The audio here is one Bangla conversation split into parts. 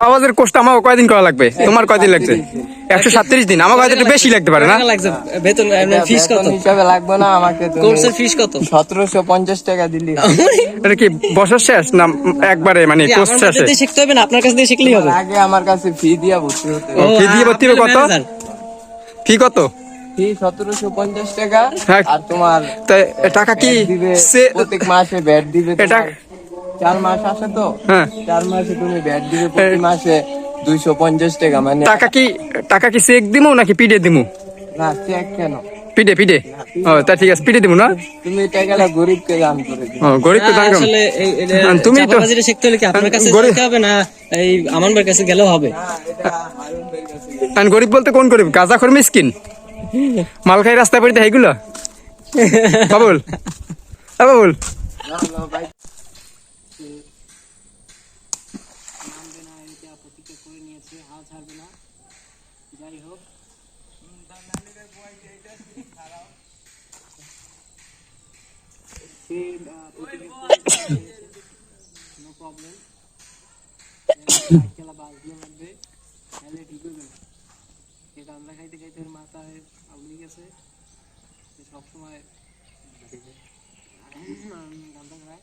আওয়াজের কোর্সটা আমার কয়দিন করা লাগবে? তোমার কয়দিন লাগছে? একশো সাতত্রিশ দিন? আমার একটু বেশি লাগতে পারে না? লাগছে। বেতন ফিস কত? হিসাবে লাগবে না আমাকে কোর্সের ফিস কত? সতেরোশো পঞ্চাশ টাকা দিলি। এটা কি বছর শেষ না একবারে মানে কোর্স শেষে? শিখতে হবে না আপনার কাছে দিয়ে শিখলেই হবে। আগে আমার কাছে ফি দিয়া ভর্তি হতে ফি দিয়ে ভর্তি হবে কত? ফি কত? ফি সতেরোশো পঞ্চাশ টাকা হ্যাঁ। আর তোমার টাকা কি দিবে সে- প্রত্যেক মাসে ব্যাট দিবে এটা-। চার মাস আসে তো? হ্যাঁ। চার মাসে তুমি ব্যাট দিবে প্রতি মাসে দুইশো পঞ্চাশ টাকা মানে টাকা কি টাকা কি চেক দিমু নাকি পিডে দিমু? না চেক কেন? পিডে পিডে ও তা ঠিক আছে পিডে দিমু না? তুমি টাকাটা গরিবকে দান করে দান কম। আসলে হ্যাঁ, তুমি তো- চাপাবাজিটা শিখতে হলে কি আপনার কাছে শিখতে হবে না এই কাছে গেলেও হবে? আর গরিব বলতে কোন গরিব? গাঁজা খর মিসকিন? মাল খাই রাস্তায় পড়িতে এইগুলো বাবুল? সে মানবে না এটা প্রতিজ্ঞা করে নিয়েছে হাল ছাড়বে না। যাই হোক। তাহলে ঠিক হয়ে এটা আমরা খাইতে খাইতে মাথায় আমলি গেছে। সবসময় গান্ধা খায়।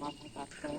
মাথা কাজ করে